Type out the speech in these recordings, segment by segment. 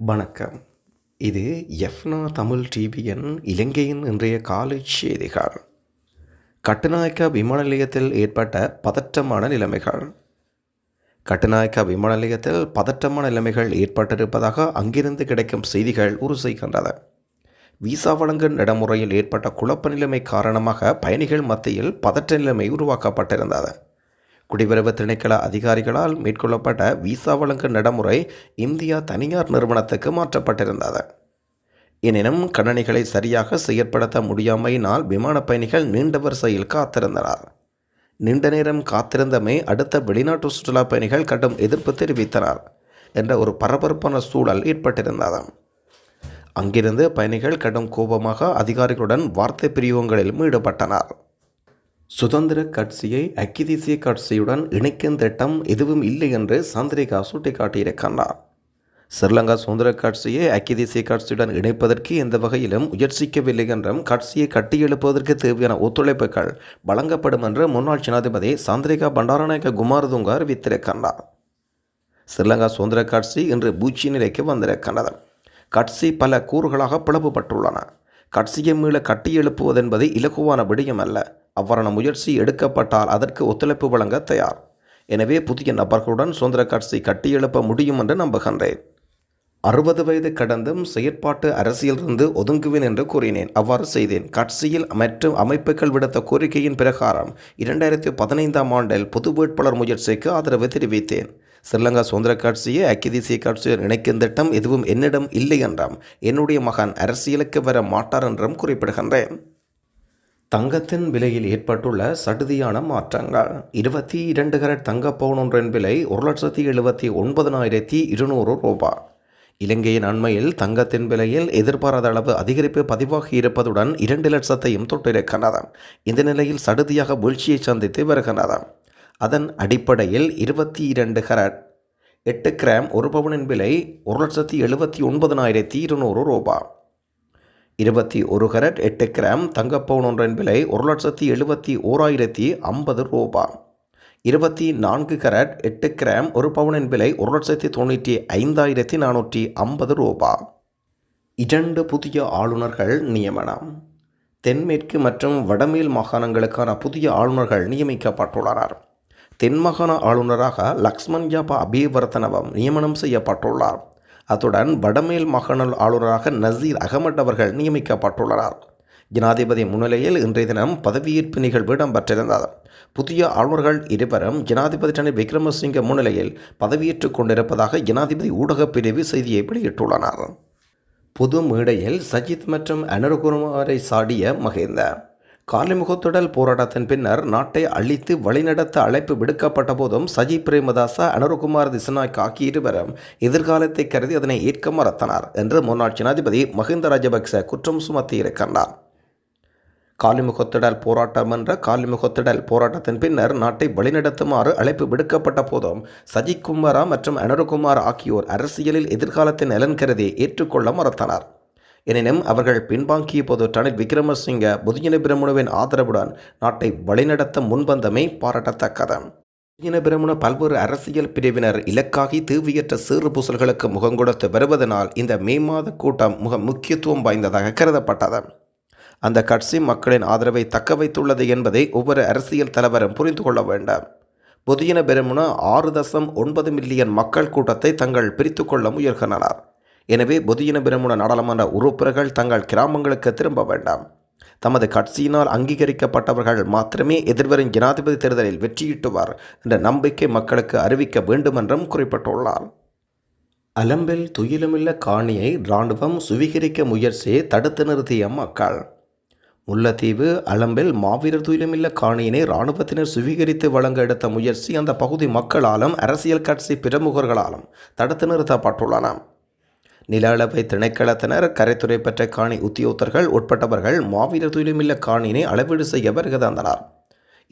வணக்கம். இது எஃப்னா தமிழ் டிவியின் இலங்கையின் இன்றைய காலை செய்திகள். கட்டுநாயக்கா விமான நிலையத்தில் ஏற்பட்ட பதற்றமான நிலைமைகள். கட்டுநாயக்கா விமான நிலையத்தில் பதற்றமான நிலைமைகள் ஏற்பட்டிருப்பதாக அங்கிருந்து கிடைக்கும் செய்திகள் உறு செய்கின்றன விசா வழங்கும் நடைமுறையில் ஏற்பட்ட குழப்ப நிலைமை காரணமாக பயணிகள் மத்தியில் பதற்ற நிலைமை உருவாக்கப்பட்டிருந்தது. குடிவரவு திணைக்கள அதிகாரிகளால் மேற்கொள்ளப்பட்ட விசா வழங்கும் நடைமுறை இந்தியா தனியார் நிறுவனத்துக்கு மாற்றப்பட்டிருந்தது. எனினும் கணனிகளை சரியாக செயற்படுத்த முடியாமையினால் விமான பயணிகள் நீண்ட வரிசையில் காத்திருந்தனர். நீண்ட நேரம் காத்திருந்தமை அடுத்த வெளிநாட்டு சுற்றுலா பயணிகள் கடும் எதிர்ப்பு தெரிவித்தனர் என்ற ஒரு பரபரப்பான சூழல் ஏற்பட்டிருந்தது. அங்கிருந்து பயணிகள் கடும் கோபமாக அதிகாரிகளுடன் வார்த்தை பிரிவங்களிலும் ஈடுபட்டனர். சுதந்திர கட்சியை ஐக்கிய தேசிய கட்சியுடன் இணைக்கும் திட்டம் எதுவும் இல்லை என்று சந்திரிகா சுட்டிக்காட்டியிருக்கின்றார். ஸ்ரீலங்கா சுதந்திர கட்சியை ஐக்கிய தேசிய கட்சியுடன் இணைப்பதற்கு எந்த வகையிலும் முயற்சிக்கவில்லை என்றும் கட்சியை கட்டியெழுப்பதற்கு தேவையான ஒத்துழைப்புகள் வழங்கப்படும் என்று முன்னாள் ஜனாதிபதி சந்திரிகா பண்டாரநாயக்க குமாரதுங்க அறிவித்திருக்கின்றார் ஸ்ரீலங்கா சுதந்திர கட்சி இன்று பூச்சி நிலைக்கு வந்திருக்கின்றது. கட்சி பல கூறுகளாக பிளவுபட்டுள்ளன. கட்சியை மீள கட்டியெழுப்புவதென்பது இலகுவான விடயம் அல்ல அவ்வாறான முயற்சி எடுக்கப்பட்டால் அதற்கு ஒத்துழைப்பு வழங்க தயார். எனவே புதிய நபர்களுடன் சுதந்திர கட்சி கட்டியெழுப்ப முடியும் என்று நம்புகின்றேன். அறுபது வயது கடந்தும் செயற்பாட்டு அரசியலிருந்து ஒதுங்குவேன் என்று கூறினேன். அவ்வாறு செய்தேன். கட்சியில் மற்றும் அமைப்புகள் விடுத்த கோரிக்கையின் பிரகாரம் இரண்டாயிரத்தி பதினைந்தாம் ஆண்டில் பொது வேட்பாளர் முயற்சிக்கு ஆதரவு தெரிவித்தேன். ஸ்ரீலங்கா சுதந்திர கட்சியை ஐக்கிய தேசிய கட்சியுடன் இணைக்கும் திட்டம் எதுவும் என்னிடம் இல்லை என்றும் என்னுடைய மகன் அரசியலுக்கு வர மாட்டார் என்றும் குறிப்பிடுகின்றேன். தங்கத்தின் விலையில் ஏற்பட்டுள்ள சடுதியான மாற்றங்கள். இருபத்தி இரண்டு கரட் தங்க பவுன் ஒன்றின் விலை ஒரு லட்சத்தி எழுபத்தி ஒன்பதனாயிரத்தி இருநூறு ரூபாய் இலங்கையின் அண்மையில் தங்கத்தின் விலையில் எதிர்பாராத அளவு அதிகரிப்பு பதிவாகி இருப்பதுடன் இரண்டு லட்சத்தையும் தொட்டிருக்கிறது. இந்த நிலையில் சடுதியாக வீழ்ச்சியை சந்தித்து வருகிறது. அதன் அடிப்படையில் இருபத்தி இரண்டு கரட் எட்டு கிராம் ஒரு பவுனின் விலை ஒரு லட்சத்தி எழுபத்தி ஒன்பதனாயிரத்தி இருநூறு ரூபாய் இருபத்தி ஒரு கரட் எட்டு கிராம் தங்கப்பவுன் ஒன்றின் விலை ஒரு லட்சத்தி எழுபத்தி ஓராயிரத்தி ஐம்பது ரூபா. இருபத்தி நான்கு கரட் எட்டு கிராம் ஒரு பவுனின் விலை ஒரு லட்சத்தி தொண்ணூற்றி ஐந்தாயிரத்தி நானூற்றி ஐம்பது ரூபா. இரண்டு புதிய ஆளுநர்கள் நியமனம். தென்மேற்கு மற்றும் வடமேல் மாகாணங்களுக்கான புதிய ஆளுநர்கள் நியமிக்கப்பட்டுள்ளனர். தென்மாகாண ஆளுநராக லக்ஷ்மண் யாபா அபிவர்த்தனவம் நியமனம் செய்யப்பட்டுள்ளார். அத்துடன் வடமேல் மாகாண ஆளுநராக நசீர் அகமட் அவர்கள் நியமிக்கப்பட்டுள்ளனர். ஜனாதிபதி முன்னிலையில் இன்றைய தினம் பதவியேற்பு நிகழ்வு இடம்பெற்றிருந்தது. புதிய ஆளுநர்கள் இருவரும் ஜனாதிபதி ரணில் விக்ரமசிங்க முன்னிலையில் பதவியேற்றுக் கொண்டிருப்பதாக ஜனாதிபதி ஊடகப் பிரிவு செய்தியை வெளியிட்டுள்ளனர். பொது மேடையில் சஜித் மற்றும் அனுர்குமாரை சாடிய மகிந்த காலிமுகத்துடல் போராட்டத்தின் பின்னர் நாட்டை அழித்து வழிநடத்த அழைப்பு விடுக்கப்பட்ட போதும் சஜி பிரேமதாச அனுரகுமார் திசநாய்க் ஆகிய இருவரும் எதிர்காலத்தை கருதி அதனை ஏற்க மறுத்தனர் என்று முன்னாள் ஜனாதிபதி மஹிந்த ராஜபக்ச குற்றம் சுமத்தியிருக்கின்றார் காலிமுகத்திடல் போராட்டம் என்ற காலிமுகத்திடல் போராட்டத்தின் பின்னர் நாட்டை வழிநடத்துமாறு அழைப்பு விடுக்கப்பட்ட போதும் சஜித் குமாரா மற்றும் அனுரகுமார் ஆகியோர் அரசியலில் எதிர்காலத்தின் நலன் கருதி ஏற்றுக்கொள்ள மறுத்தனர். எனினும் அவர்கள் பின்வாங்கிய போது ரணில் விக்ரமசிங்க புதியன பிரமுனுவின் ஆதரவுடன் நாட்டை வழிநடத்த முன்வந்தமை பாராட்டத்தக்கது. புதியன பிரமுன பல்வேறு அரசியல் பிரிவினர் இலக்காகி தீவியற்ற சீறுபூசல்களுக்கு முகம் கொடுத்து வருவதனால் இந்த மே மாத கூட்டம் மிக முக்கியத்துவம் வாய்ந்ததாக கருதப்பட்டது. அந்த கட்சி மக்களின் ஆதரவை தக்க வைத்துள்ளது என்பதை ஒவ்வொரு அரசியல் தலைவரும் புரிந்து கொள்ள வேண்டும். புதியன பெருமுன ஆறு தசம் ஒன்பது மில்லியன் மக்கள் கூட்டத்தை தங்கள் பிரித்து கொள்ள முயல்கின்றனர். எனவே புதியன பிரமுன நாடாளுமன்ற உறுப்பினர்கள் தங்கள் கிராமங்களுக்கு திரும்ப வேண்டாம். தமது கட்சியினால் அங்கீகரிக்கப்பட்டவர்கள் மாத்திரமே எதிர்வரும் ஜனாதிபதி தேர்தலில் வெற்றியிட்டுவார் என்ற நம்பிக்கை மக்களுக்கு அறிவிக்க வேண்டுமென்றும் குறிப்பிட்டுள்ளார். அலம்பில் துயிலுமில்ல காணியை இராணுவம் சுவீகரிக்க முயற்சியை தடுத்து நிறுத்திய மக்கள். முல்லத்தீவு அலம்பில் மாவீரர் துயிலுமில்ல காணியினை இராணுவத்தினர் சுவீகரித்து வழங்க எடுத்த முயற்சி அந்த பகுதி மக்களாலும் அரசியல் கட்சி பிரமுகர்களாலும் தடுத்து நிறுத்தப்பட்டுள்ளன. நில அளவை திணைக்களத்தினர் கரைத்துறை பெற்ற காணி உத்தியோகத்தர்கள் உட்பட்டவர்கள் மாவீரர் துயிலுமில்ல காணியினை அளவீடு செய்ய வருகிறந்தனர்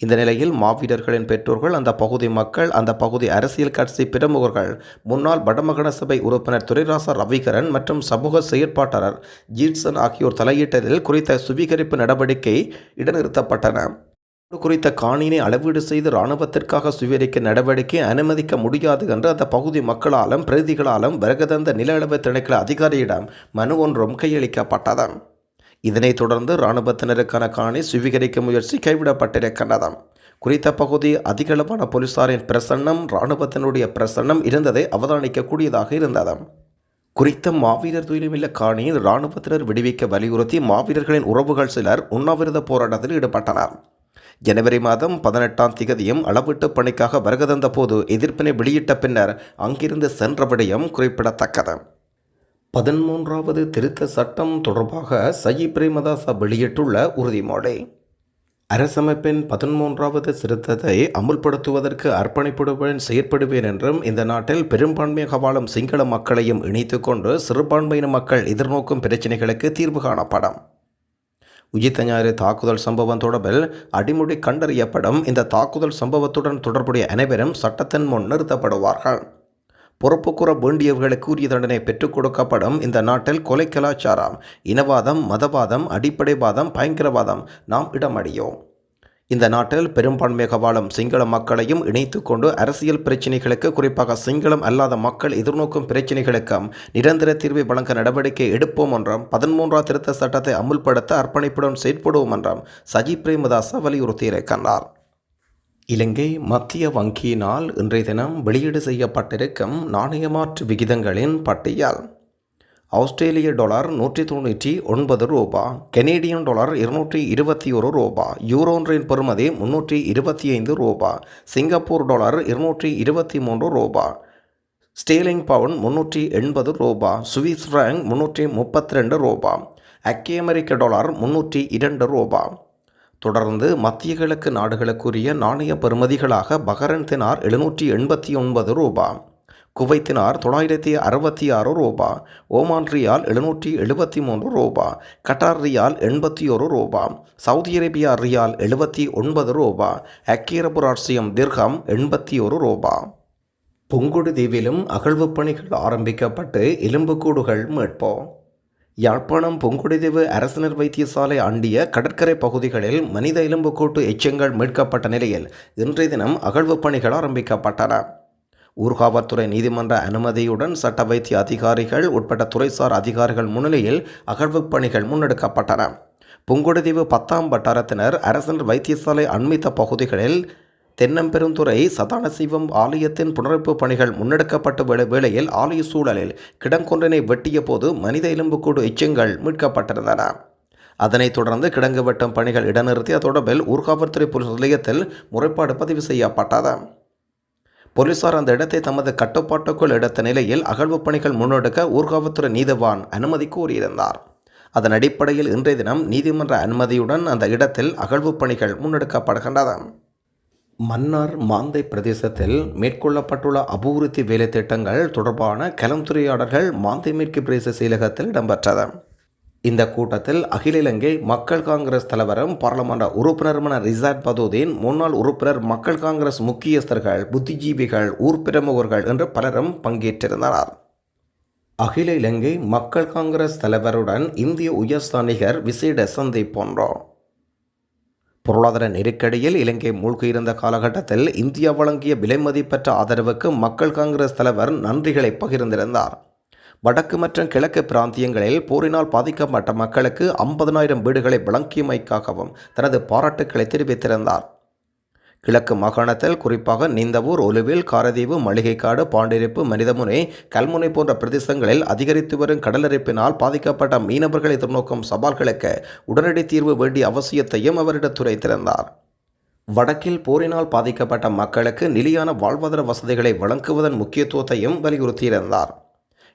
இந்த நிலையில் மாவீரர்களின் பெற்றோர்கள் அந்த பகுதி மக்கள் அந்த பகுதி அரசியல் கட்சி பிரமுகர்கள் முன்னாள் வடமகன சபை உறுப்பினர் துரைராசா ரவிகரன் மற்றும் சமூக செயற்பாட்டாளர் ஜீட்சன் ஆகியோர் தலையிட்டதில் குறித்த சுவீகரிப்பு நடவடிக்கை இடைநிறுத்தப்பட்டன. குறித்த காணினை அளவீடு செய்து இராணுவத்திற்காக சுவீகரிக்க நடவடிக்கை அனுமதிக்க முடியாது என்று அந்த பகுதி மக்களாலும் பிரதிகளாலும் வரகதந்த நில அளவு திணைக்கள அதிகாரியிடம் மனு ஒன்றும் கையளிக்கப்பட்டது. இதனைத் தொடர்ந்து இராணுவத்தினருக்கான காணி சுவீகரிக்க முயற்சி கைவிடப்பட்டிருக்கின்றது. குறித்த பகுதி அதிகளவான போலீசாரின் பிரசன்னம் இராணுவத்தினுடைய பிரசன்னம் இருந்ததை அவதானிக்கக்கூடியதாக இருந்தது. குறித்த மாவீரர் துயிலுமில்ல காணியில் இராணுவத்தினர் விடுவிக்க வலியுறுத்தி மாவீரர்களின் உறவுகள் சிலர் உண்ணாவிரத போராட்டத்தில் ஈடுபட்டனர். ஜனவரி மாதம் பதினெட்டாம் திகதியும் அளவீட்டு பணிக்காக வருகதந்த போது எதிர்ப்பினை வெளியிட்ட பின்னர் அங்கிருந்து சென்ற விடயம் குறிப்பிடத்தக்கது. பதிமூன்றாவது திருத்த சட்டம் தொடர்பாக சயி பிரேமதாசா வெளியிட்டுள்ள உறுதிமொழி. அரசமைப்பின் பதிமூன்றாவது சிறுத்தத்தை அமுல்படுத்துவதற்கு அர்ப்பணிப்புடன் செயற்படுவேன் என்றும் இந்த நாட்டில் பெரும்பான்மையாக வாழும் சிங்கள மக்களையும் இணைத்துக்கொண்டு சிறுபான்மையின மக்கள் எதிர்நோக்கும் பிரச்சினைகளுக்கு தீர்வு காணப்படும். உயிர்த்த ஞாயிறு தாக்குதல் சம்பவம் தொடர்பில் அடிமுடி கண்டறியப்படும் இந்த தாக்குதல் சம்பவத்துடன் தொடர்புடைய அனைவரும் சட்டத்தின் முன் நிறுத்தப்படுவார்கள். பொறுப்பு கூற வேண்டியவர்களுக்கு உரிய தண்டனை பெற்றுக் கொடுக்கப்படும். இந்த நாட்டில் கொலை கலாச்சாரம் இனவாதம் மதவாதம் அடிப்படைவாதம் பயங்கரவாதம். நாம் இடமடியோம் இந்த நாட்டில் பெரும்பான்மையாக வாழும் சிங்கள மக்களையும் இணைத்து கொண்டு அரசியல் பிரச்சினைகளுக்கு குறிப்பாக சிங்களம் அல்லாத மக்கள் எதிர்நோக்கும் பிரச்சினைகளுக்கும் நிரந்தர தீர்வை வழங்க நடவடிக்கை எடுப்போம் என்றும் பதிமூன்றாம் திருத்த சட்டத்தை அமுல்படுத்த அர்ப்பணிப்புடன் செயற்படுவோம் என்றும் சஜி பிரேமதாச வலியுறுத்தியிருக்கின்றார் இலங்கை மத்திய வங்கியினால் இன்றைய தினம் வெளியீடு செய்யப்பட்டிருக்கும் நாணயமாற்று விகிதங்களின் பட்டியல். ஆஸ்திரேலிய டாலர் நூற்றி தொண்ணூற்றி ஒன்பது ரூபா கெனேடியன் டாலர் இருநூற்றி இருபத்தி ஒரு ரூபா யூரோன்றின் பெறுமதி முன்னூற்றி இருபத்தி ஐந்து ரூபா சிங்கப்பூர் டாலர் இருநூற்றி இருபத்தி மூன்று ரூபா ஸ்டேலிங் பவுன் முன்னூற்றி எண்பது ரூபா சுவிஸ் ஃப்ராங்க் முன்னூற்றி முப்பத்தி ரெண்டு ரூபா அக்கே அமெரிக்க டாலர் முன்னூற்றி இரண்டு ரூபா. தொடர்ந்து மத்திய கிழக்கு நாடுகளுக்குரிய நாணய பெறுமதிகளாக பஹரன் தினார் எழுநூற்றி எண்பத்தி ஒன்பது ரூபா குவைத்தினார் தொள்ளாயிரத்தி அறுபத்தி ஆறு ரூபா ஓமான் ரியால் எழுநூற்றி எழுபத்தி மூன்று ரூபா கட்டார் ரியால் எண்பத்தி ஒரு ரூபா சவுதி அரேபியா ரியால் எழுபத்தி ஒன்பது ரூபா அக்கீரபு ராட்சியம் திர்ஹம் எண்பத்தி ஒரு ரூபா. புங்குடு தீவிலும் அகழ்வுப் பணிகள் ஆரம்பிக்கப்பட்டு எலும்புக்கூடுகள் மீட்போம். யாழ்ப்பாணம் புங்குடிதீவு அரசினர் வைத்தியசாலை அண்டிய கடற்கரை பகுதிகளில் மனித எலும்புக்கூட்டு எச்சங்கள் மீட்கப்பட்ட நிலையில் இன்றைய தினம் அகழ்வுப் பணிகள் ஆரம்பிக்கப்பட்டன. ஊர்காவல்துறை நீதிமன்ற அனுமதியுடன் சட்ட வைத்திய அதிகாரிகள் உட்பட்ட துறைசார் அதிகாரிகள் முன்னிலையில் அகழ்வுப் பணிகள் முன்னெடுக்கப்பட்டன. புங்குடுதீவு பத்தாம் வட்டாரத்தினர் அரசின் வைத்தியசாலை அண்மித்த பகுதிகளில் தென்னம்பெருந்துறை சதானசிவம் ஆலயத்தின் புனரமைப்பு பணிகள் முன்னெடுக்கப்பட்ட வேளையில் ஆலய சூழலில் கிடங்கொன்றினை வெட்டிய போது மனித எலும்புக்கூடு எச்சங்கள் மீட்கப்பட்டிருந்தன. அதனைத் தொடர்ந்து கிடங்கு வெட்டும் பணிகள் இடநிறுத்திய தொடர்பில் ஊர்காவல்துறை போலீஸ் நிலையத்தில் முறைப்பாடு பதிவு செய்யப்பட்டது. போலீசார் அந்த இடத்தை தமது கட்டுப்பாட்டுக்குள் எடுத்த நிலையில் அகழ்வுப் பணிகள் முன்னெடுக்க ஊர்காவல்துறை நீதிவான் அனுமதி கோரியிருந்தார். அதன் அடிப்படையில் இன்றைய தினம் நீதிமன்ற அனுமதியுடன் அந்த இடத்தில் அகழ்வுப் பணிகள் முன்னெடுக்கப்படுகின்றன. மன்னார் மாந்தை பிரதேசத்தில் மேற்கொள்ளப்பட்டுள்ள அபிவிருத்தி வேலை திட்டங்கள் தொடர்பான கலந்துரையாடல்கள் மாந்தை மேற்கு பிரதேச செயலகத்தில் இடம்பெற்றது. இந்த கூட்டத்தில் அகில இலங்கை மக்கள் காங்கிரஸ் தலைவரும் பாராளுமன்ற உறுப்பினருமான ரிசாட் பதூதீன் முன்னாள் உறுப்பினர் மக்கள் காங்கிரஸ் முக்கியஸ்தர்கள் புத்திஜீவிகள் ஊர் பிரமுகர்கள் என்று பலரும் பங்கேற்றிருந்தனர். அகில இலங்கை மக்கள் காங்கிரஸ் தலைவருடன் இந்திய உயர்ஸ்தானிகர் விசேட சந்திப்போன்றோம் பொருளாதார நெருக்கடியில் இலங்கை மூழ்கியிருந்த காலகட்டத்தில் இந்தியா வழங்கிய விலைமதிப்பற்ற ஆதரவுக்கு மக்கள் காங்கிரஸ் தலைவர் நன்றிகளை பகிர்ந்திருந்தார். வடக்கு மற்றும் கிழக்கு பிராந்தியங்களில் போரினால் பாதிக்கப்பட்ட மக்களுக்கு ஐம்பதனாயிரம் வீடுகளை வழங்கியமைக்காகவும் தனது பாராட்டுக்களை தெரிவித்திருந்தார். கிழக்கு மாகாணத்தில் குறிப்பாக நீந்தவூர் ஒலுவில் காரதீவு மளிகைக்காடு பாண்டிருப்பு மனிதமுனை கல்முனை போன்ற பிரதேசங்களில் அதிகரித்து வரும் கடலரிப்பினால் பாதிக்கப்பட்ட மீனவர்கள் எதிர்நோக்கும் சவால்களுக்கு உடனடி தீர்வு வேண்டிய அவசியத்தையும் அவரிடம் எடுத்துரைத்திருந்தார் வடக்கில் போரினால் பாதிக்கப்பட்ட மக்களுக்கு நிலையான வாழ்வாதார வசதிகளை வழங்குவதன் முக்கியத்துவத்தையும் வலியுறுத்தியிருந்தார்.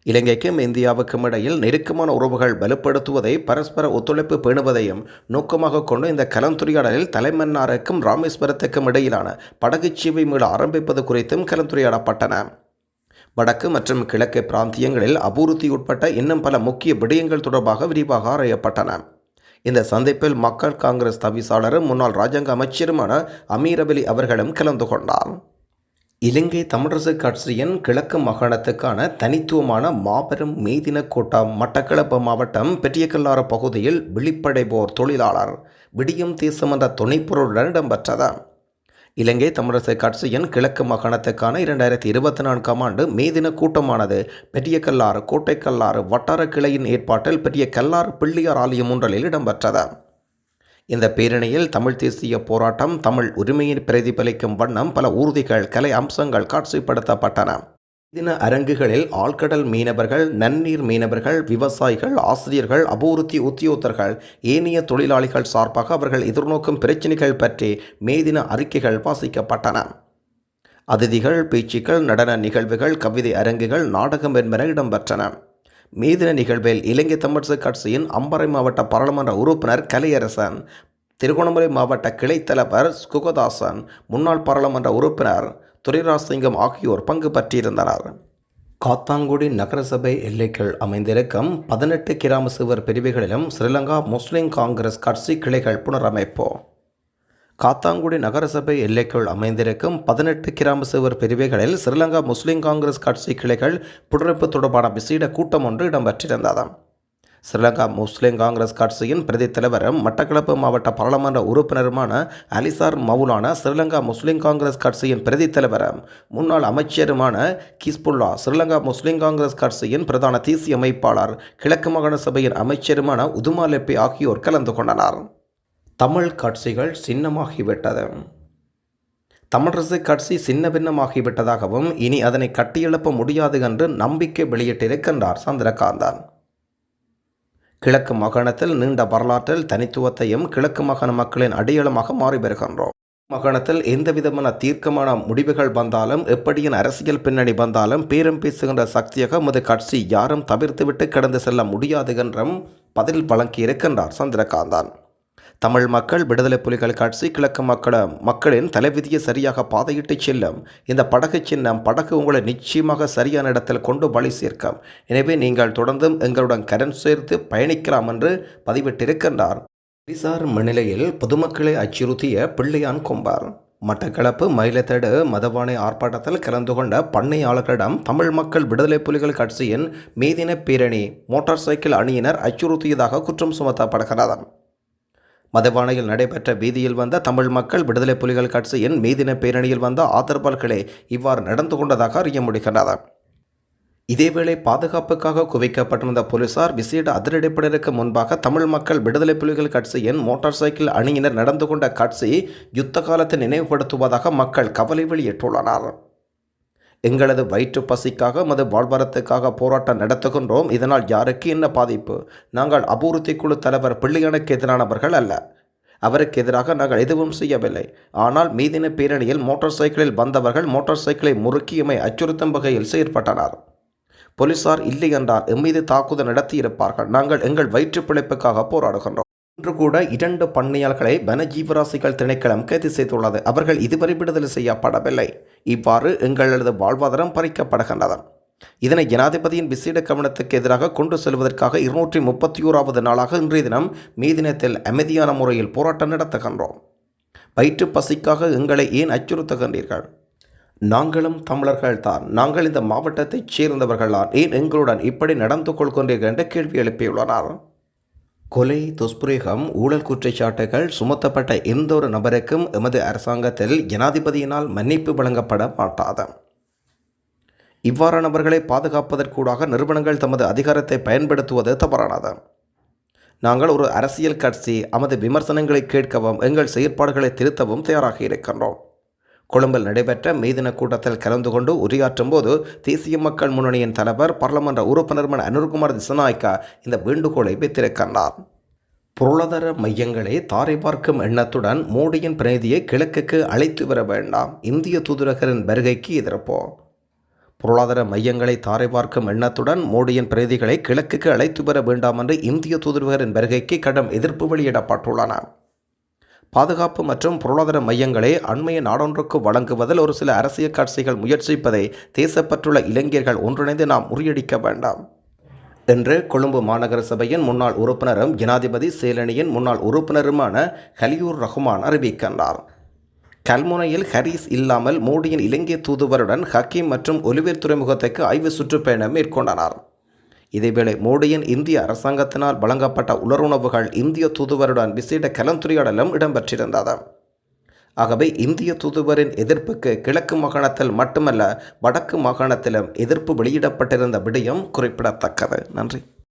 இலங்கைக்கும் இந்தியாவுக்கும் இடையில் நெருக்கமான உறவுகள் வலுப்படுத்துவதை பரஸ்பர ஒத்துழைப்பு பேணுவதையும் நோக்கமாக கொண்டு இந்த கலந்துரையாடலில் தலைமன்னாருக்கும் ராமேஸ்வரத்துக்கும் இடையிலான படகுச்சீவை மீள ஆரம்பிப்பது குறித்தும் கலந்துரையாடப்பட்டன. வடக்கு மற்றும் கிழக்கு பிராந்தியங்களில் அபிவிருத்தி உட்பட்ட இன்னும் பல முக்கிய விடயங்கள் தொடர்பாக விரிவாக ஆராயப்பட்டன. இந்த சந்திப்பில் மக்கள் காங்கிரஸ் தவிசாளரும் முன்னாள் ராஜாங்க அமைச்சருமான அமீரவலி அவர்களும் கலந்து கொண்டார். இலங்கை தமிழரசு கட்சியின் கிழக்கு மாகாணத்துக்கான தனித்துவமான மாபெரும் மீதின கூட்டம் மட்டக்களப்பு மாவட்டம் பெட்டியக்கல்லாறு பகுதியில் விழிப்படைவோர் தொழிலாளர் விடியும் தேசம் என்ற துணைப்பொருளுடன் இடம்பெற்றது. இலங்கை தமிழரசு கட்சியின் கிழக்கு மாகாணத்துக்கான இரண்டாயிரத்தி இருபத்தி நான்காம் ஆண்டு மேதின கூட்டமானது பெரிய கல்லாறு கோட்டைக்கல்லாறு வட்டார கிளையின் ஏற்பாட்டில் பெரிய கல்லாறு பிள்ளையார் ஆலயம் ஒன்றலில் இடம்பெற்றது. இந்த பேரணியில் தமிழ் தேசிய போராட்டம் தமிழ் உரிமையை பிரதிபலிக்கும் வண்ணம் பல ஊர்திகள் கலை அம்சங்கள் காட்சிப்படுத்தப்பட்டன. தின அரங்குகளில் ஆழ்கடல் மீனவர்கள் நன்னீர் மீனவர்கள் விவசாயிகள் ஆசிரியர்கள் அபூர்த்தி உத்தியோகத்தர்கள் ஏனைய தொழிலாளிகள் சார்பாக அவர்கள் எதிர்நோக்கும் பிரச்சினைகள் பற்றி மேதின அறிக்கைகள் வாசிக்கப்பட்டன. அதிதிகள் பேச்சுக்கள் நடன நிகழ்வுகள் கவிதை அரங்குகள் நாடகம் என்பன இடம்பெற்றன. மீதின நிகழ்வில் இலங்கை தமிழரசு கட்சியின் அம்பரை மாவட்ட பாராளுமன்ற உறுப்பினர் கலையரசன் திருகோணமலை மாவட்ட கிளை தலைவர் சுகதாசன் முன்னாள் பாராளுமன்ற உறுப்பினர் துரைராசிங்கம் ஆகியோர் பங்கு பற்றியிருந்தனர் காத்தாங்குடி நகரசபை எல்லைகள் அமைந்திருக்கும் பதினெட்டு கிராம சிவர் பிரிவுகளிலும் ஸ்ரீலங்கா முஸ்லிம் காங்கிரஸ் கட்சி கிளைகள் புனரமைப்பு. காத்தாங்குடி நகரசபை எல்லைக்குள் அமைந்திருக்கும் பதினெட்டு கிராம சிவர் பிரிவுகளில் ஸ்ரீலங்கா முஸ்லிம் காங்கிரஸ் கட்சி கிளைகள் புனரமைப்பு தொடர்பான விசேட கூட்டம் ஒன்று இடம்பெற்றிருந்தது. ஸ்ரீலங்கா முஸ்லிம் காங்கிரஸ் கட்சியின் பிரதி தலைவரும் மட்டக்களப்பு மாவட்ட பாராளுமன்ற உறுப்பினருமான அலிசார் மவுலான ஸ்ரீலங்கா முஸ்லிம் காங்கிரஸ் கட்சியின் பிரதி தலைவரும் முன்னாள் அமைச்சருமான கிஸ்புல்லா ஸ்ரீலங்கா முஸ்லிம் காங்கிரஸ் கட்சியின் பிரதான தேசிய அமைப்பாளர் கிழக்கு மாகாண சபையின் அமைச்சருமான உதுமாலெப்பி ஆகியோர் கலந்து கொண்டனர். தமிழ் கட்சிகள் சின்னமாகிவிட்டது. தமிழரசு கட்சி சின்ன பின்னமாகிவிட்டதாகவும் இனி அதனை கட்டியெழுப்ப முடியாது என்று நம்பிக்கை வெளியிட்டிருக்கின்றார் சந்திரகாந்தன். கிழக்கு மாகாணத்தில் நீண்ட வரலாற்றில் தனித்துவத்தையும் கிழக்கு மாகாண மக்களின் அடையாளமாக மாறி வருகின்றோம் மாகாணத்தில் எந்தவிதமான தீர்க்கமான முடிவுகள் வந்தாலும் எப்படியின் அரசியல் பின்னணி வந்தாலும் பேரம் பேசுகின்ற சக்தியாக முது கட்சி யாரும் தவிர்த்துவிட்டு கடந்து செல்ல முடியாது என்றும் பதில் வழங்கியிருக்கின்றார் சந்திரகாந்தான். தமிழ் மக்கள் விடுதலை புலிகள் கட்சி கிழக்கு மக்கள மக்களின் தலைவிதியை சரியாக பாதையிட்டு செல்லும். இந்த படகு சின்னம் படகு உங்களை நிச்சயமாக சரியான இடத்தில் கொண்டு வழி சேர்க்கும். எனவே நீங்கள் தொடர்ந்தும் எங்களுடன் கடன் சேர்த்து பயணிக்கலாம் என்று பதிவிட்டிருக்கின்றார். போலீசார் முன்னிலையில் பொதுமக்களை அச்சுறுத்திய பிள்ளையான் கொம்பார். மட்டக்களப்பு மயிலத்தடு மதவானை ஆர்ப்பாட்டத்தில் கலந்து கொண்ட பண்ணையாளர்களிடம் தமிழ் மக்கள் விடுதலை புலிகள் கட்சியின் மீதின பேரணி மோட்டார் சைக்கிள் அணியினர் அச்சுறுத்தியதாக குற்றம் சுமத்தப்படுகிறது. மதுபானையில் நடைபெற்ற வீதியில் வந்த தமிழ் மக்கள் விடுதலை புலிகள் கட்சியின் மீதின பேரணியில் வந்த ஆதரவாளர்களே இவ்வாறு நடந்து கொண்டதாக அறிய முடிகின்றது. இதேவேளை பாதுகாப்புக்காக குவிக்கப்பட்டிருந்த போலீசார் விசேட அதிரடிப்படலுக்கு முன்பாக தமிழ் மக்கள் விடுதலை புலிகள் கட்சியின் மோட்டார் சைக்கிள் அணியினர் நடந்து கொண்ட காட்சி யுத்த காலத்தை நினைவுபடுத்துவதாக மக்கள் கவலை வெளியிட்டுள்ளனர். எங்களது வயிற்று பசிக்காக மது வாழ்வாரத்துக்காக போராட்டம் நடத்துகின்றோம். இதனால் யாருக்கு என்ன பாதிப்பு? நாங்கள் அபூர்த்தி குழு தலைவர் பிள்ளையனுக்கு எதிரானவர்கள் அல்ல. அவருக்கு எதிராக நாங்கள் எதுவும் செய்யவில்லை. ஆனால் மீதின பேரணியில் மோட்டார் சைக்கிளில் வந்தவர்கள் மோட்டார் சைக்கிளை முறுக்கியமை அச்சுறுத்தும் வகையில் செயற்பட்டனர். போலீசார் இல்லை என்றால் எம்மீது தாக்குதல் நடத்தியிருப்பார்கள். நாங்கள் எங்கள் வயிற்று பிழைப்புக்காக போராடுகின்றோம். இன்று கூட இரண்டு பண்ணையாளர்களை வனஜீவராசிகள் திணைக்களம் கைது செய்துள்ளது. அவர்கள் இதுவரை விடுதலை செய்யப்படவில்லை. இவ்வாறு எங்களது வாழ்வாதாரம் பறிக்கப்படுகின்றது. இதனை ஜனாதிபதியின் விசேட கவனத்துக்கு எதிராக கொண்டு செல்வதற்காக இருநூற்றி முப்பத்தி ஓராவது நாளாக இன்றைய தினம் மே தினத்தில் அமைதியான முறையில் போராட்டம் நடத்துகின்றோம். வயிற்று பசிக்காக எங்களை ஏன் அச்சுறுத்துகின்றீர்கள்? நாங்களும் தமிழர்கள் தான். நாங்கள் இந்த மாவட்டத்தைச் சேர்ந்தவர்கள்தான் ஏன் எங்களுடன் இப்படி நடந்து கொள்கின்றீர்கள்? என்ற கேள்வி எழுப்பியுள்ளனர். கொலை துஷ்பிரயோகம் ஊழல் குற்றச்சாட்டுகள் சுமத்தப்பட்ட எந்த ஒரு நபருக்கும் எமது அரசாங்கத்தில் ஜனாதிபதியினால் மன்னிப்பு வழங்கப்பட மாட்டாது. இவ்வாறானவர்களை பாதுகாப்பதற்கூடாக நிறுவனங்கள் தமது அதிகாரத்தை பயன்படுத்துவது தவறானது. நாங்கள் ஒரு அரசியல் கட்சி நமது விமர்சனங்களை கேட்கவும் எங்கள் செயற்பாடுகளை திருத்தவும் தயாராக இருக்கின்றோம். கொழும்பில் நடைபெற்ற மீதின கூட்டத்தில் கலந்து கொண்டு உரையாற்றும் போது தேசிய மக்கள் முன்னணியின் தலைவர் பாராளுமன்ற உறுப்பினர்மன் அனுர்குமார் திசநாய்க்கா இந்த வேண்டுகோளை வைத்திருக்கின்றார். பொருளாதார மையங்களை தாரை பார்க்கும் எண்ணத்துடன் மோடியின் பிரதியை கிழக்குக்கு அழைத்து வர வேண்டாம். இந்திய தூதரகரின் வருகைக்கு எதிர்ப்போம். பொருளாதார மையங்களை தாரை பார்க்கும் எண்ணத்துடன் மோடியின் பிரதிகளை கிழக்குக்கு அழைத்து வர வேண்டாம் என்று இந்திய தூதரகரின் வருகைக்கு கடும் எதிர்ப்பு வெளியிடப்பட்டுள்ளன. பாதுகாப்பு மற்றும் பொருளாதார மையங்களை அண்மைய நாடொன்றுக்கு வழங்குவதில் ஒரு சில அரசியல் கட்சிகள் முயற்சிப்பதை தேசப்பற்றுள்ள இளைஞர்கள் ஒன்றிணைந்து நாம் முறியடிக்க வேண்டாம் என்று கொழும்பு மாநகர சபையின் முன்னாள் உறுப்பினரும் ஜனாதிபதி சேலனியின் முன்னாள் உறுப்பினருமான ஹலியூர் ரஹ்மான் அறிவிக்கின்றார். கல்முனையில் ஹரீஸ் இல்லாமல் மோடியின் இலங்கை தூதுவருடன் ஹக்கீம் மற்றும் ஒலிவேர் துறைமுகத்துக்கு ஆய்வு சுற்றுப்பயணம் மேற்கொண்டனர். இதேவேளை மோடியின் இந்திய அரசாங்கத்தினால் வழங்கப்பட்ட உலருணவுகள் இந்திய தூதுவருடன் விசேட கலந்துரையாடலும் இடம்பெற்றிருந்தது. ஆகவே இந்திய தூதுவரின் எதிர்ப்புக்கு கிழக்கு மாகாணத்தில் மட்டுமல்ல வடக்கு மாகாணத்திலும் எதிர்ப்பு வெளியிடப்பட்டிருந்த விடயம் குறிப்பிடத்தக்கது. நன்றி.